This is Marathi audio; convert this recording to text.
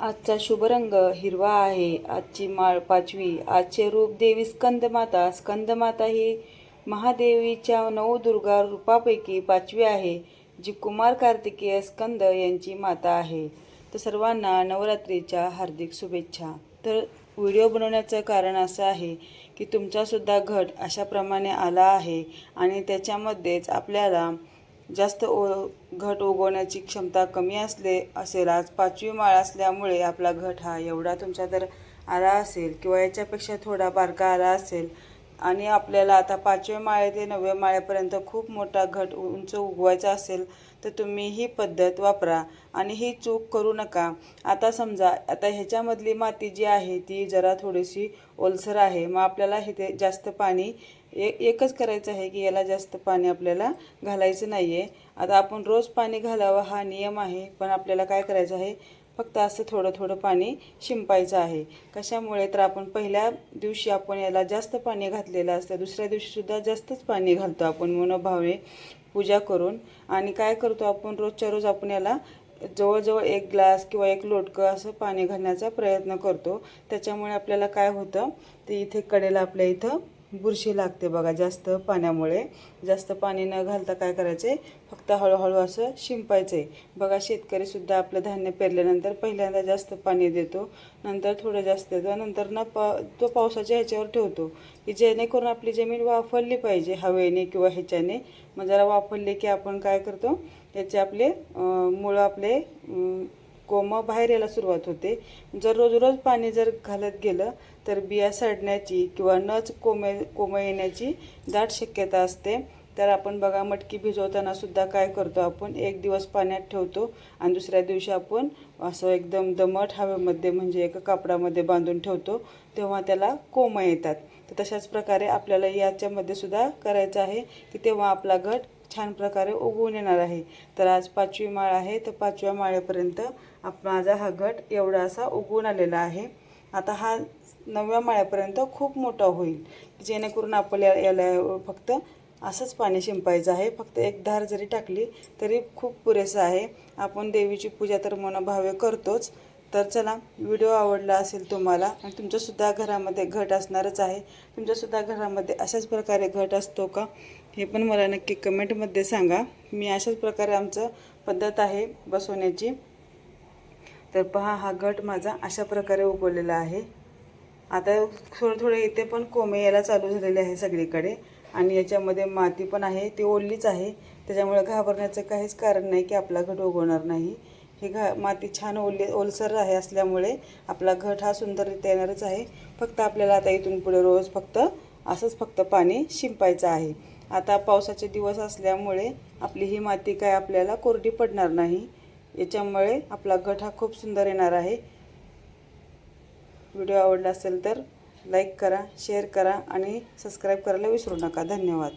आजचा शुभ रंग हिरवा आहे. आजची माळ पाचवी. आजचे रूप देवी स्कंदमाता. स्कंदमाता ही महादेवीच्या नऊ दुर्गा रूपापैकी पाचवी आहे जी कुमार कार्तिकेय स्कंद यांची माता आहे. तर सर्वांना नवरात्रीच्या हार्दिक शुभेच्छा. तर व्हिडिओ बनवण्याचं कारण असं आहे की तुमचासुद्धा घट अशाप्रमाणे आला आहे आणि त्याच्यामध्येच आपल्याला जास्त ओ घट उगवण्याची क्षमता कमी असले असेल आज पाचवी माळ असल्यामुळे आपला घट हा एवढा तुमचा जर आला असेल किंवा याच्यापेक्षा थोडा बारका आला असेल आणि आपल्याला आता पाचव्या माळे ते नवव्या माळ्यापर्यंत खूप मोठा घट उंच उगवायचा असेल तर तुम्ही ही पद्धत वापरा. आणि ही चूक करू नका. आता समजा आता ह्याच्यामधली माती जी आहे ती जरा थोडीशी ओलसर आहे. मग आपल्याला इथे जास्त पाणी ए एकच करायचं आहे की याला जास्त पाणी आपल्याला घालायचं नाही आहे आता आपण रोज पाणी घालावं हा नियम आहे पण आपल्याला काय करायचं आहे? फक्त असं थोडं थोडं पाणी शिंपायचं आहे. कशामुळे तर आपण पहिल्या दिवशी आपण याला जास्त पाणी घातलेलं असतं. दुसऱ्या दिवशीसुद्धा जास्तच पाणी घालतो आपण मनोभावे पूजा करून. आणि काय करतो आपण? रोजच्या रोज आपण याला जवळजवळ एक ग्लास किंवा एक लोटकं असं पाणी घालण्याचा प्रयत्न करतो. त्याच्यामुळे आपल्याला काय होतं? ते इथे कडेला आपल्या इथं बुरशी लागते बघा जास्त पाण्यामुळे. जास्त पाणी न घालता काय करायचे? फक्त हळूहळू असं शिंपायचं. आहे बघा शेतकरीसुद्धा आपलं धान्य पेरल्यानंतर पहिल्यांदा जास्त पाणी देतो. नंतर थोडं जास्त देतो. नंतर ना पा तो पावसाच्या ह्याच्यावर ठेवतो. की जेणेकरून आपली जमीन वाफरली पाहिजे हवेने किंवा ह्याच्याने. मग जरा वाफरली की आपण काय करतो? याचे आपले मुळं आपले अं, बाहेर यायला सुरुवात होते. जर रोज रोज पाणी जर घालत गेलं तर बिया सडण्याची किंवा नच कोमे कोमं येण्याची दाट शक्यता असते. तर आपण बघा मटकी भिजवताना सुद्धा काय करतो आपण? एक दिवस पाण्यात ठेवतो आणि दुसऱ्या दिवशी आपण असं एकदम दमट हवेमध्ये म्हणजे एका कापडामध्ये बांधून ठेवतो तेव्हा त्याला कोमं येतात. तर तशाच प्रकारे आपल्याला याच्यामध्ये सुद्धा करायचं आहे की तेव्हा आपला घट छान प्रकारे उगवून येणार आहे. तर आज पाचवी माळ आहे. तर पाचव्या माळेपर्यंत आप माझा हा घट एवढा असा उगवून आलेला आहे. आता हा नवव्या माळ्यापर्यंत खूप मोठा होईल. जेणेकरून आपल्या याला फक्त असंच पाणी शिंपायचं आहे. फक्त एक धार जरी टाकली तरी खूप पुरेसं आहे. आपण देवीची पूजा तर मनोभावे करतोच. तर चला व्हिडिओ आवडला असेल तुम्हाला आणि तुमच्यासुद्धा घरामध्ये घट असणारच आहे तुमच्यासुद्धा घरामध्ये अशाच प्रकारे घट असतो का हे पण मला नक्की कमेंटमध्ये सांगा. मी अशाच प्रकारे आमचं पद्धत आहे बसवण्याची. तर पहा हा घट माझा अशा प्रकारे उगवलेला आहे. आता थोडे थोडे इथे पण कोमे यायला चालू झालेले आहे सगळीकडे आणि याच्यामध्ये माती पण आहे ती ओढलीच आहे. त्याच्यामुळे घाबरण्याचं काहीच कारण नाही की आपला घट उगवणार नाही. हे घा माती छान ओली ओलसर आहे असल्यामुळे आपला घट हा सुंदररित्या येणारच आहे. फक्त आपल्याला आता इथून पुढे रोज फक्त असंच फक्त पाणी शिंपायचं आहे. आता पावसाचे दिवस असल्यामुळे आपली ही माती काय आपल्याला कोरडी पडणार नाही. याच्यामुळे आपला घट हा खूप सुंदर येणार आहे. व्हिडिओ आवडला असेल तर लाईक करा शेअर करा आणि सबस्क्राईब करायला विसरू नका. धन्यवाद.